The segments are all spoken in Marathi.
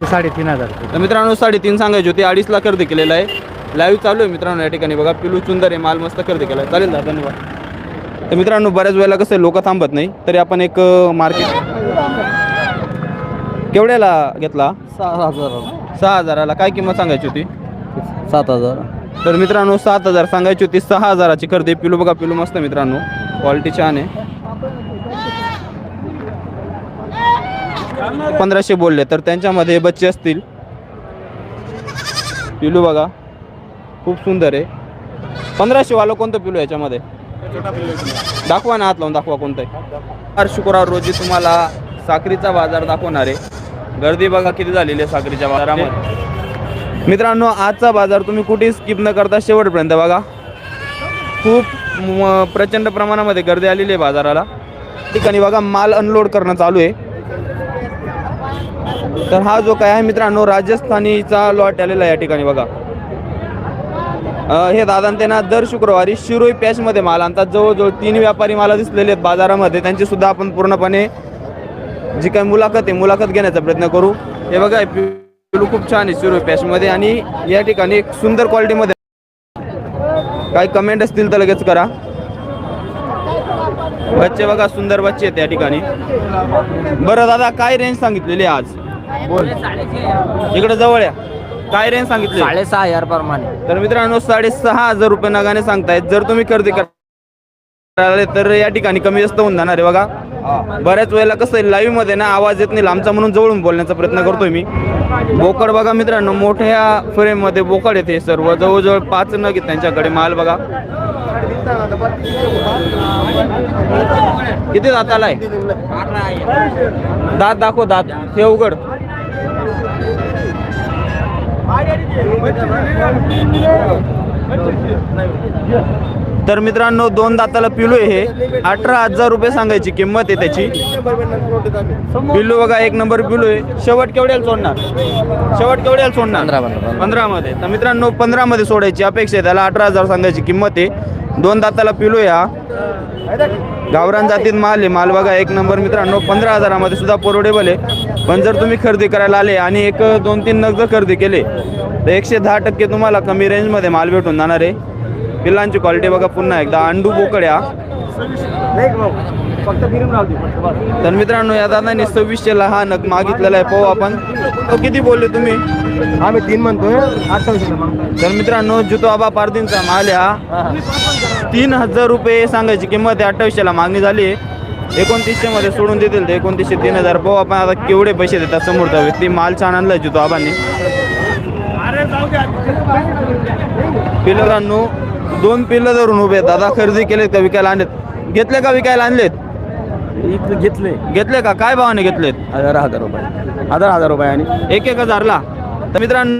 साडेतीन हजार रुपये. तर मित्रांनो साडेतीन सांगायची होती. अडीचला खरेदी केलेला आहे. लाईव्ह चालू आहे मित्रांनो या ठिकाणी बघा. पिलू सुंदर आहे. माल मस्त खरेदी केला आहे चालेल दादा धन्यवाद. तर मित्रांनो बऱ्याच वेळेला कसं लोक थांबत नाही. तरी आपण एक मार्केट केवढ्याला घेतला? सहा हजार सहा हजाराला. काय किंमत सांगायची होती? सात हजार. तर मित्रांनो सात हजार सांगायची होती. सहा हजाराची खरेदी पिलू बघा पिलू मस्त आहे मित्रांनो. क्वालिटी छान आहे. पंधराशे बोलले तर त्यांच्यामध्ये बच्चे असतील. पिलू बघा. खूप सुंदर आहे. पंधराशेवालं कोणतं पिलू याच्यामध्ये? दाखवा ना हात लावून दाखवा कोणतं आहे. शुक्रवार रोजी तुम्हाला साखरीचा बाजार दाखवणार आहे. गर्दी बघा किती झालेली आहे साखरीच्या बाजारामध्ये. मित्रांनो आजचा बाजार तुम्ही कुठेही स्किप न करता शेवटपर्यंत बघा. खूप प्रचंड प्रमाणामध्ये गर्दी आलेली आहे बाजाराला. ठिकाणी बघा माल अनलोड करणं चालू आहे. तर हा जो काय आहे मित्रांनो राजस्थानीचा लॉट आलेला आहे या ठिकाणी बघा. हे दादा ते ना दर शुक्रवारी शिरोई पॅचमध्ये माल आणतात. जवळजवळ तीन व्यापारी मला दिसलेले आहेत बाजारामध्ये. त्यांची सुद्धा आपण पूर्णपणे जी काही मुलाखत आहे मुलाखत घेण्याचा प्रयत्न करू. हे बघा पिलू खूप छान आहे शिरोई पॅचमध्ये आणि या ठिकाणी एक सुंदर क्वालिटीमध्ये काही कमेंट असतील तर लगेच करा. बच्चे बघा सुंदर बच्चे आहेत या ठिकाणी. बरं दादा काय रेंज सांगितलेली आहे इकडे जवळ या. काय रेंज सांगितली? साडेसहा हजार प्रमाणे. तर मित्रांनो साडेसहा हजार रुपये नगाने सांगतायत. जर तुम्ही खरेदी कराल तर या ठिकाणी कमी जास्त होऊन जाणार आहे बघा. बऱ्याच वेळेला कसं आहे लाईव्हमध्ये ना आवाज येत नाही लांबचा म्हणून जवळून बोलण्याचा प्रयत्न करतोय मी. बोकड बघा मित्रांनो मोठ्या फ्रेममध्ये बोकड येते सर्व. जवळजवळ पाच नग आहेत त्यांच्याकडे माल बघा. किती दात आलाय? दात दाखव दात. हे उघड. तर मित्रांनो दोन दाताला पिलू आहे हे. अठरा हजार रुपये सांगायची किंमत आहे त्याची. पिल्लू बघा एक नंबर पिलू आहे. शेवट केवढ्याला सोडणार? शेवट केवढ्याला सोडणार? पंधरा मध्ये तर मित्रांनो पंधरा मध्ये सोडायची अपेक्षा आहे. त्याला अठरा हजार सांगायची किंमत आहे. दोन दाताला पिलू हा गावरान जातीत माल आहे. माल बघा एक नंबर मित्रांनो पंधरा हजारामध्ये सुद्धा परवडेबल आहे. पण जर तुम्ही खरेदी करायला आले आणि एक दोन तीन नग जर खरेदी केले तर एकशे दहा टक्के तुम्हाला कमी रेंजमध्ये माल भेटून जाणार आहे. पिल्लांची क्वालिटी बघा पुन्हा एकदा अंडू बोकड्या. तर मित्रांनो या दादाने सव्वीसशेला हा नग मागितलेला आहे. पाहू आपण. तो किती बोलले तुम्ही? आम्ही तीन म्हणतोय. तर मित्रांनो जुतो आबा पारदीनचा माल हा. तीन हजार रुपये सांगायची किंमत आहे. अठ्ठावीसशेला मागणी झाली. आहे एकोणतीसशे मध्ये सोडून देतील ते एकोणतीसशे तीन हजार. पाहू आपण आता केवढे पैसे देतात समोरचा व्यक्ती. माल छान आणलाय जुतो आबांनी. पिलरांनो दोन पिल्लं धरून उभे. दादा खरेदी केलेत का? विकायला आणलेत? घेतले का? विकायला आणलेत? घेतले. घेतले का? काय भावाने घेतलेत? हजार हजार रुपये. हजार हजार रुपये आणि एक एक हजारला. तर मित्रांनो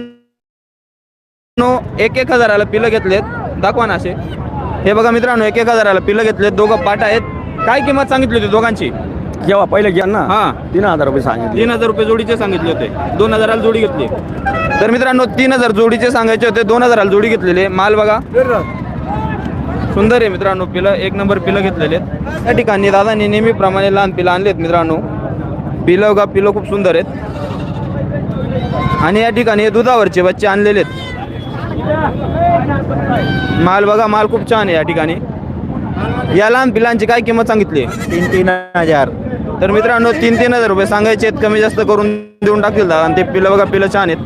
एक एक हजाराला पिलं घेतलेत. दाखवा ना असे. हे बघा मित्रांनो एक एक हजाराला पिलं घेतलेत. दोघं पाट आहेत. काय किंमत सांगितली होती दोघांची? जेव्हा पहिले घ्या ना हा. तीन हजार रुपये सांगितले. तीन हजार रुपये जोडीचे सांगितले होते. दोन हजाराला जोडी घेतली. तर मित्रांनो तीन हजार जोडीचे सांगायचे होते. दोन हजाराला जोडी घेतलेले माल बघा. सुंदर आहे मित्रांनो पिलं एक नंबर पिलं घेतलेले आहेत. त्या ठिकाणी दादांनी नेहमीप्रमाणे लहान पिलं आणलेत मित्रांनो. पिलं का पिलं खूप सुंदर आहेत. आणि या ठिकाणी हे दुधावरचे बच्चे आणलेले आहेत. माल बघा माल खूप छान आहे या ठिकाणी. या लहान पिलांची काय किंमत सांगितली? तीन तीन हजार. तर मित्रांनो तीन तीन हजार रुपये सांगायचे आहेत कमी जास्त करून देऊन टाकतील दादा. आणि ते पिलं बघा पिलं छान आहेत.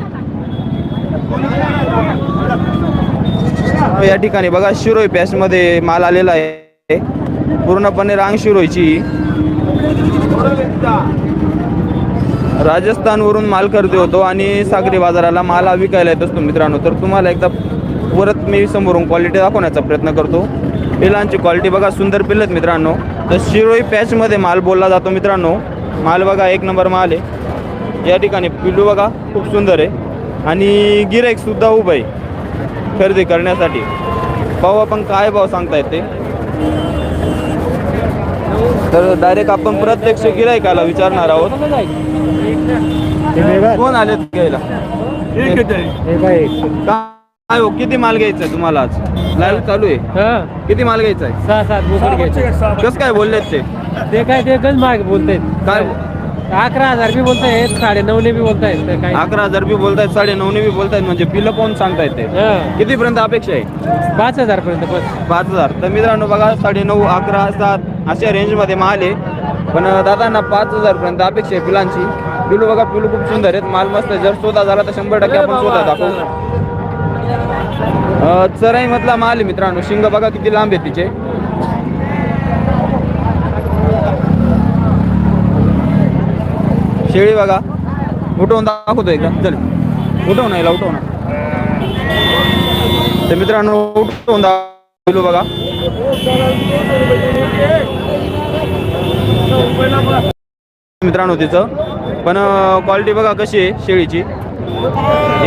या ठिकाणी बघा शिरोई पॅचमध्ये माल आलेला आहे. पूर्णपणे रांग शिरोईची. राजस्थानवरून माल खरेदी होतो आणि सागरी बाजाराला माल हा विकायला येत असतो मित्रांनो. तर तुम्हाला एकदा परत मी समोरून क्वालिटी दाखवण्याचा प्रयत्न करतो. पिलांची क्वालिटी बघा सुंदर पिल्लत मित्रांनो. तर शिरोई पॅचमध्ये माल बोलला जातो मित्रांनो. माल बघा एक नंबर माल आहे. या ठिकाणी पिल्लू बघा खूप सुंदर आहे. आणि गिराईक सुद्धा उभं आहे. खरेदी करण्यासाठी. पाहू आपण काय भाव सांगतायत ते तर डायरेक्ट आपण प्रत्यक्ष गिरायकाला विचारणार आहोत. कोण आले घ्यायला? काय हो किती माल घ्यायचा तुम्हाला आज? लाईव्ह चालू आहे. किती माल घ्यायचा आहे? सहा सात बोकड घ्यायचे. कसं काय बोललेत ते? ते काय ते गंज माग बोलते काय? अकरा हजार बी बोलतायत साडे नऊने बी बोलतायत तर काय? अकरा हजार बी बोलतायत साडे नऊने बी बोलतायत म्हणजे पिल्लं कोण सांगतायत ते? हं. कितीपर्यंत अपेक्षा आहे? पाच हजार पर्यंत बस. पाच हजार. तर मित्रांनो बघा साडे नऊ अकरा सात अशा रेंजमध्ये माल आहे. पण दादांना पाच हजारपर्यंत अपेक्षा आहे पिलांची पिलू बघा पिलू खूप सुंदर आहेत. माल मस्त आहे. जर स्वतः झाला तर शंभर टक्के आपण स्वतः दाखवू. अं, चराईमधला माल आहे मित्रांनो. शिंग बघा किती लांब आहे तिचे. शेळी बघा. उठवून दाखवतोय का चल. उठव ना याला उठव ना. तर मित्रांनो उठवून दाखवलो बघा. मित्रांनो तिचं. पण क्वालिटी बघा कशी आहे शेळीची.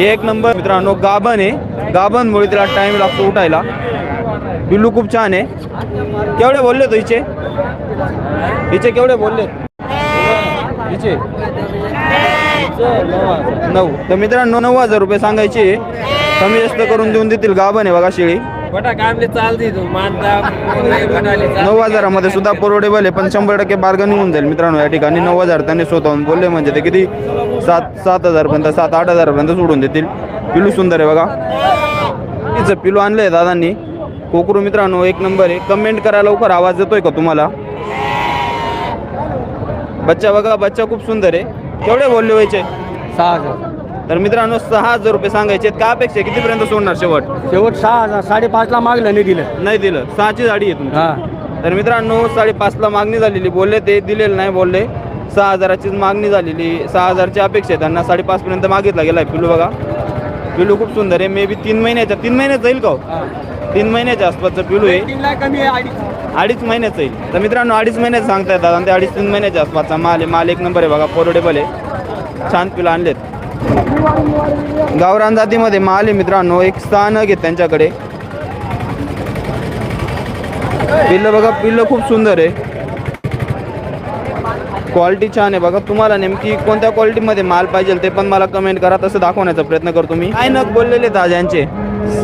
एक नंबर मित्रांनो गाभण आहे. गाभणमुळे तिला टाइम लागतो उठायला. बिल्लू खूप छान आहे. केवढे बोलले तो हिचे? हिचे केवढे बोलले? नऊ. तर मित्रांनो नऊ हजार रुपये सांगायचे. कमी जास्त करून देऊन देतील गाभण आहे बघा शेळी. नऊ हजारामध्ये सुद्धा परवडेबल आहे पण शंभर टक्के बार्गन होऊन जाईल मित्रांनो या ठिकाणी. नऊ हजार त्यांनी स्वतःहून बोलले म्हणजे ते किती? सात सात हजारपर्यंत सात आठ हजारपर्यंत सोडून देतील. पिलू सुंदर आहे बघा. तिचं पिलू आणलं आहे दादांनी. कोकरू मित्रांनो एक नंबर आहे. कमेंट करा लवकर आवाज येतोय का तुम्हाला? बच्चा बघा बच्चा खूप सुंदर आहे. केवढे बोलले व्हायचे? सहा हजार. तर मित्रांनो सहा हजार रुपये सांगायचे आहेत. काय अपेक्षा आहे? कितीपर्यंत सोडणार शेवट? शेवट सहा हजार. साडेपाचला मागलं नाही दिलं. नाही दिलं. सहाची गाडी आहे तुमची. हा. तर मित्रांनो साडेपाचला मागणी झालेली. बोलले ते दिलेलं नाही बोलले. सहा हजाराचीच मागणी झालेली. सहा हजारची अपेक्षा आहे त्यांना. साडेपाचपर्यंत मागितला गेला आहे पिलू बघा. पिलू खूप सुंदर आहे. मे बी तीन महिन्याच्या तीन महिन्यात जाईल का हो? तीन महिन्याच्या आसपासचं पिलू आहे. कमी आहे अडीच महिन्याचं येईल तर मित्रांनो अडीच महिन्यात सांगतायत दादा. आणि ते अडीच तीन महिन्याच्या आसपासचा माल आहे माल एक नंबर आहे बघा. पोरोडेबल आहे. छान पिलं आणलेत. गावरान जातीमध्ये माल आहे मित्रांनो. एक सहा नग त्यांच्याकडे. पिल्लं बघा पिल्लं खूप सुंदर आहे. क्वालिटी छान आहे बघा. तुम्हाला नेमकी कोणत्या क्वालिटीमध्ये माल पाहिजे ते पण मला कमेंट करा. तसं दाखवण्याचा प्रयत्न करतो मी. काय नग बोललेले ताज्यांचे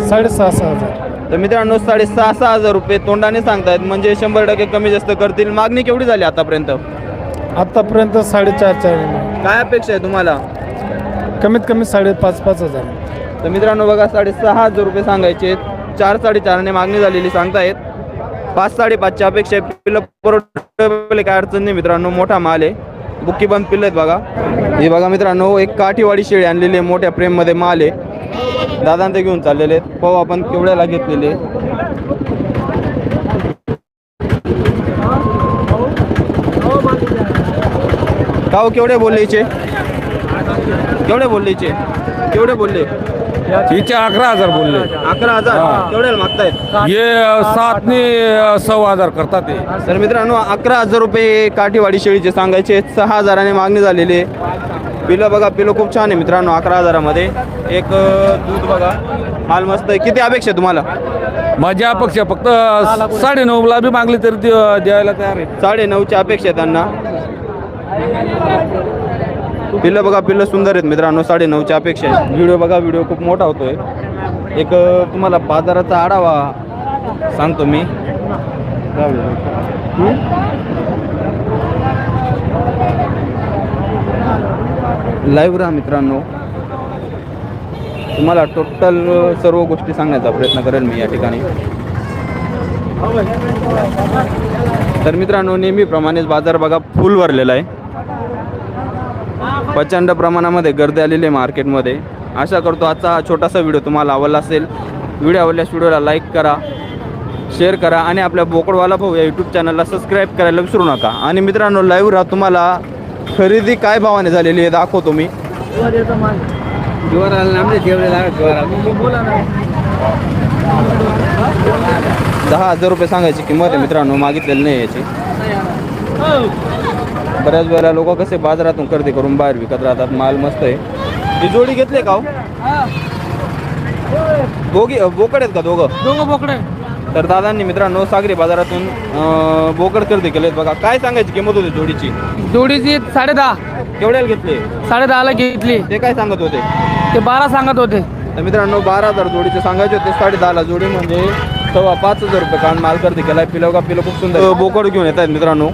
साडेसहा सहा हजार. तर मित्रांनो साडेसहा सहा हजार रुपये तोंडाने सांगतायत. म्हणजे शंभर टक्के कमी जास्त करतील. मागणी केवढी झाली आतापर्यंत? आतापर्यंत साडेचार चार काय अपेक्षा आहे तुम्हाला? कमीत कमी साडेपाच पाच हजार. तर मित्रांनो बघा साडेसहा हजार रुपये सांगायचे चार साडेचारने मागणी झालेली सांगतायत. पाच साडेपाचच्या अपेक्षा आहे. पिल्लं परवडले काय अडचण नाही मित्रांनो. मोठा माल आहे. बुक्की बंद पिल्ल आहेत बघा. हे बघा मित्रांनो एक काठीवाडी शेळी आणलेली आहे. मोठ्या प्रेममध्ये माल आहे. दादांत घेऊन चाललेले आहेत. पाहू आपण केवढ्याला घेतलेले. का हो, केवढे बोलले हिचे? केवढे बोलले हिचे? केवढे बोलले? हिचे अकरा हजार बोलले. अकरा हजार? केवढ्याला मागतायत? हे सातने सव्वा हजार करतात ते. तर मित्रांनो अकरा हजार रुपये काठीवाडी शेळीचे सांगायचे सहा हजाराने मागणी झालेली आहे. पिलं बघा पिलं खूप छान आहे मित्रांनो अकरा हजारामध्ये. एक दूध बघा. माल मस्त आहे. किती अपेक्षा आहे तुम्हाला? माझी अपेक्षा फक्त साडे ला बी मागली तरी ते द्यायला तयार आहे. साडे नऊची अपेक्षा आहे त्यांना. पिल्लं बघा पिल्लं सुंदर आहेत मित्रांनो साडे नऊची अपेक्षा आहे. व्हिडिओ बघा व्हिडिओ खूप मोठा होतोय. एक तुम्हाला बाजाराचा आढावा सांगतो मी. लाईव्ह राहा मित्रांनो. तुम्हाला टोटल सर्व गोष्टी सांगण्याचा प्रयत्न करेल मी या ठिकाणी. तर मित्रांनो नेहमीप्रमाणेच बाजार बघा फुल भरलेला आहे. प्रचंड प्रमाणामध्ये गर्दी आलेली आहे मार्केटमध्ये. आशा करतो आजचा हा छोटासा व्हिडिओ तुम्हाला आवडला असेल. व्हिडिओ आवडल्यास व्हिडिओला लाईक करा शेअर करा आणि आपल्या बोकडवाला भाऊ या यूट्यूब चॅनलला सबस्क्राईब करायला विसरू नका. आणि मित्रांनो लाईव्ह राहा तुम्हाला खरेदी काय भावाने झालेली आहे दाखवतो मी. दहा हजार रुपये सांगायची किंमत आहे मित्रांनो मागितलेली नाही याची. बऱ्याच वेळेला लोक कसे बाजारातून खरेदी करून बाहेर विकत राहतात माल मस्त आहे. ही जोडी घेतली का हो? दोघी बोकड आहेत का दोघं? दोघं बोकडे तर दादांनी मित्रांनो सागरी बाजारातून बोकड खरेदी केलेत बघा. काय सांगायची किंमत होती जोडीची? जोडीची साडे दहा. केवढ्याला घेतले? साडे दहाला घेतली. ते काय सांगत होते? ते बारा सांगत होते. तर मित्रांनो बारा हजार जोडीचे सांगायचे होते. साडे दहाला जोडी म्हणजे सव्वा पाच हजार रुपये कारण माल खरेदी केलाय. पिलो का पिलो खूप सुंदर. बोकड घेऊन येत आहेत मित्रांनो.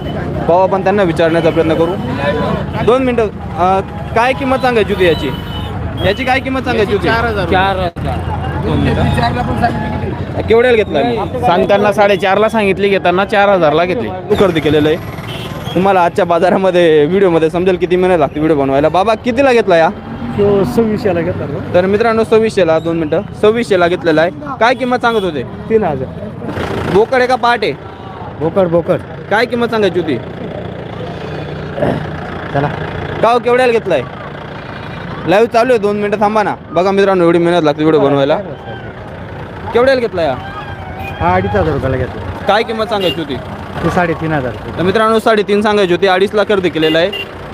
पाहू आपण त्यांना विचारण्याचा प्रयत्न करू. दोन मिनटं काय किंमत सांगायची होती याची? याची काय किंमत सांगायची होती? चार हजार. केवढ्याला घेतला मी? सांगताना साडेचारला सांगितली घेताना चार हजारला घेतली. तू खरेदी केलेलं आहे. तुम्हाला आजच्या बाजारामध्ये व्हिडिओमध्ये समजेल किती मेहनत लागते व्हिडिओ बनवायला. बाबा कितीला घेतला या? सव्वीसशेला घेतला तर मित्रांनो सव्वीसशेला दोन मिनटं. सव्वीसशेला घेतलेला आहे. काय किंमत सांगत होते? तीन हजार. बोकड आहे का पहाट आहे? बोकड बोकड. काय किंमत सांगायची होती? चला. का हो, केवढ्याला घेतलाय? लाईव्ह चालू आहे दोन मिनटं थांबा ना. बघा मित्रांनो एवढी मेहनत लागते व्हिडिओ बनवायला. केवढ्याला घेतला या? हा अडीच हजार रुपयाला घेतला. काय किंमत सांगायची होती? ते साडेतीन हजार तर मित्रांनो साडेतीन सांगायची होती. अडीचला खरेदी केलेला आहे.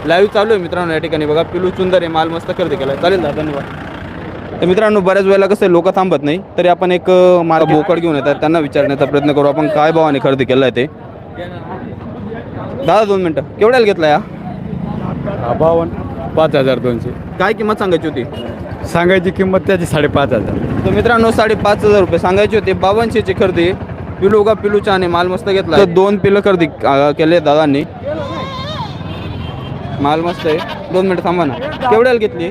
लाईव्ह चालू आहे मित्रांनो या ठिकाणी बघा. पिलू सुंदर आहे माल मस्त खरेदी केला आहे चालेल ना धन्यवाद. तर मित्रांनो बऱ्याच वेळेला कसं लोक थांबत नाही. तरी आपण एक अं, माल बोकड घेऊन येतात. त्यांना विचारण्याचा प्रयत्न करू. आपण काय भावाने खरेदी केला आहे ते. दादा दोन मिनटं. केवढ्याला घेतला या? बावन्न. पाच हजार दोनशे. काय किंमत सांगायची होती? सांगायची किंमत त्याची साडेपाच हजार. तर मित्रांनो साडेपाच हजार रुपये सांगायचे होते. बावनशेची खरेदी. पिलू का पिलू आणि माल मस्त घेतला. तर दोन पिलं खरेदी अं, केले दादांनी. माल मस्त आहे. दोन मिनिटं थांबा ना. केवढ्याला घेतली?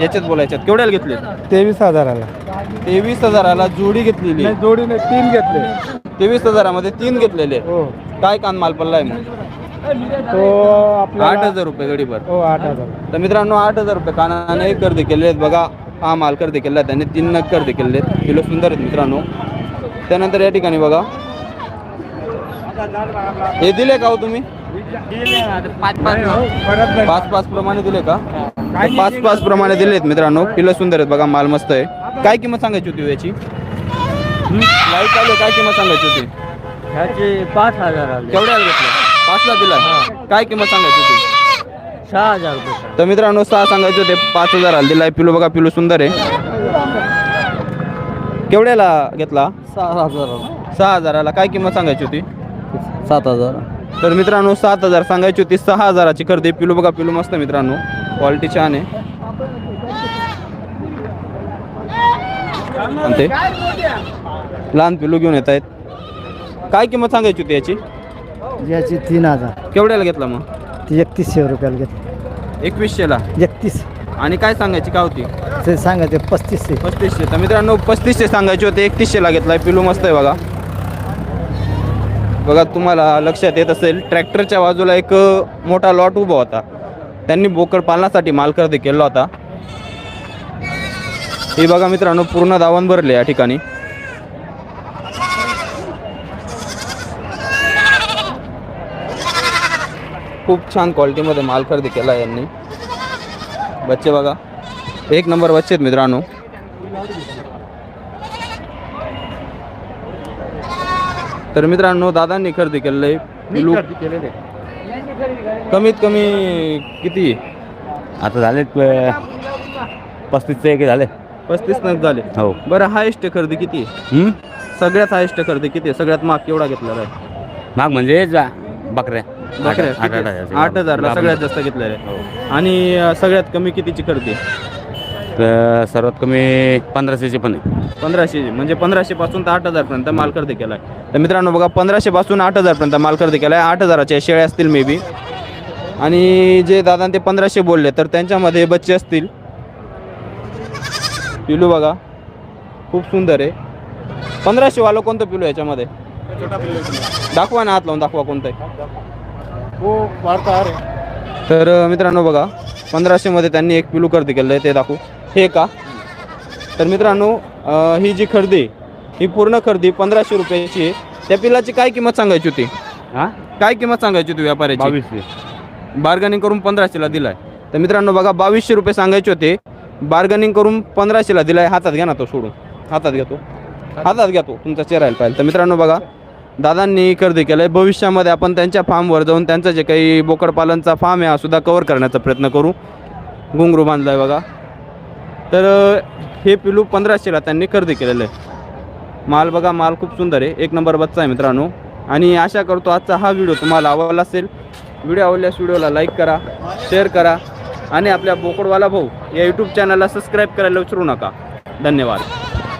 याच्यात बोलायच्यात. केवढ्याला घेतली? तेवीस हजाराला. तेवीस हजाराला जोडी घेतलेली. जोडीने तीन घेतले. तेवीस हजारामध्ये तीन घेतलेले. हो. काय कान माल पडलाय मग? तो आपला आठ हजार रुपये गडीभर. हो आठ हजार. तर मित्रांनो आठ हजार रुपये कानाने खरेदी केले आहेत. बघा हा माल खरेदी केला आहे. त्यांनी तीन नग खरेदी केले आहेत. किलो सुंदर आहेत मित्रांनो. त्यानंतर या ठिकाणी बघा. हे दिले का हो तुम्ही? पाच पाच प्रमाणे दिले का? पाच पाच प्रमाणे दिले आहेत मित्रांनो. किलो सुंदर आहेत. बघा माल मस्त आहे. काय किंमत सांगायची होती हो याची? लाइट चालू काय किंमत सांगायची होती? ह्याचे पाच हजार आले. केवढ्याला घेतलं? पाचला दिला काय किंमत सांगायची होती? सहा हजार रुपये तर मित्रांनो सहा सांगायचे होते पाच हजार दिलाय पिलू बघा पिलू सुंदर आहे. केवढ्याला घेतला? सहा हजार सहा हजाराला. काय किंमत सांगायची होती? सात हजार. तर मित्रांनो सात हजार सांगायची होती. सहा हजाराची खरेदी. पिलू बघा पिलू मस्त मित्रांनो. क्वालिटी छान आहे. आणि ते लहान पिलू घेऊन येत आहेत. काय किंमत सांगायची होती याची? याची तीन हजार. केवढ्याला घेतला मग? ती एकतीसशे रुपयाला घेतली. एकवीसशेला? एकतीस. आणि काय सांगायची का होती ते सांगायचे पस्तीसशे. पस्तीसशे. तर मित्रांनो पस्तीसशे सांगायचे होते एकतीसशेला घेतलाय. पिलू मस्त आहे बघा. बघा तुम्हाला लक्षात येत असेल ट्रॅक्टरच्या बाजूला एक अ, मोठा लॉट उभा होता. त्यांनी बोकड पालनासाठी माल खरेदी केला होता. हे बघा मित्रांनो पूर्ण दावण भरले या ठिकाणी. खूप छान क्वालिटीमध्ये माल खरेदी केला यांनी. बच्चे बघा. एक नंबर बच्चे आहेत मित्रांनो. तर मित्रांनो दादांनी खरेदी केलेलं आहे. पिलू कमीत कमी किती? आता झाले पस्तीसचे एक झाले. पस्तीस नग झाले. हो. बरं हायेस्ट खरेदी किती आहे? सगळ्यात हायेस्ट खरेदी किती सगळ्यात माग केवढा घेतलेला आहे? माग म्हणजे जा बकऱ्या. बकऱ्या आठ- हजार. आठ हजारला सगळ्यात जास्त घेतलेला आहे आणि अं, सगळ्यात कमी कितीची? तर सर्वात कमी पंधराशेचे पण आहे. पंधराशे म्हणजे पंधराशे पासून तर आठ हजार पर्यंत माल खरेदी केलाय. तर मित्रांनो बघा पंधराशे पासून आठ हजार पर्यंत माल खरेदी केलाय. आठ हजाराच्या शेळ्या असतील मे बी आणि जे दादा ते पंधराशे बोलले तर त्यांच्यामध्ये बच्चे असतील. पिलू बघा खूप सुंदर आहे. पंधराशे वालं कोणतं पिलू याच्यामध्ये? दाखवा ना हात लावून दाखवा कोणतं आहे. हो वार्ता तर अ, मित्रांनो बघा पंधराशेमध्ये त्यांनी एक पिलू खरेदी केलं आहे ते दाखवू. हे का? तर मित्रांनो अ, ही जी खरेदी आहे, ही पूर्ण खरेदी पंधराशे रुपयाची आहे. त्या पिलाची काय किंमत सांगायची होती? हा? काय किंमत सांगायची होती व्यापाऱ्याची? बावीसशे. बार्गनिंग करून पंधराशेला दिलाय. तर मित्रांनो बघा बावीसशे रुपये सांगायचे होते. बार्गनिंग करून पंधराशेला दिलाय. हातात घ्या ना तो सोडून. हातात घेतो हातात घ्या तो. तुमचा चेहरा यायला पाहिजे. तर मित्रांनो बघा दादांनी खरेदी केलं आहे भविष्यामध्ये आपण त्यांच्या फार्मवर जाऊन त्यांचं जे काही बोकडपालनचा फार्म आहे हा सुद्धा कवर करण्याचा प्रयत्न करू. घुंगरू बांधला आहे बघा. तर हे पिलू पंधराशेला त्यांनी खरेदी केलेलं आहे. माल बघा माल खूप सुंदर आहे. एक नंबर बच्चा आहे मित्रांनो. आणि आशा करतो आजचा हा व्हिडिओ तुम्हाला आवडला असेल. व्हिडिओ आवडल्यास व्हिडिओला लाईक करा शेअर करा आणि आपल्या बोकडवाला भाऊ या यूट्यूब चॅनलला सबस्क्राईब करायला विसरू नका. धन्यवाद.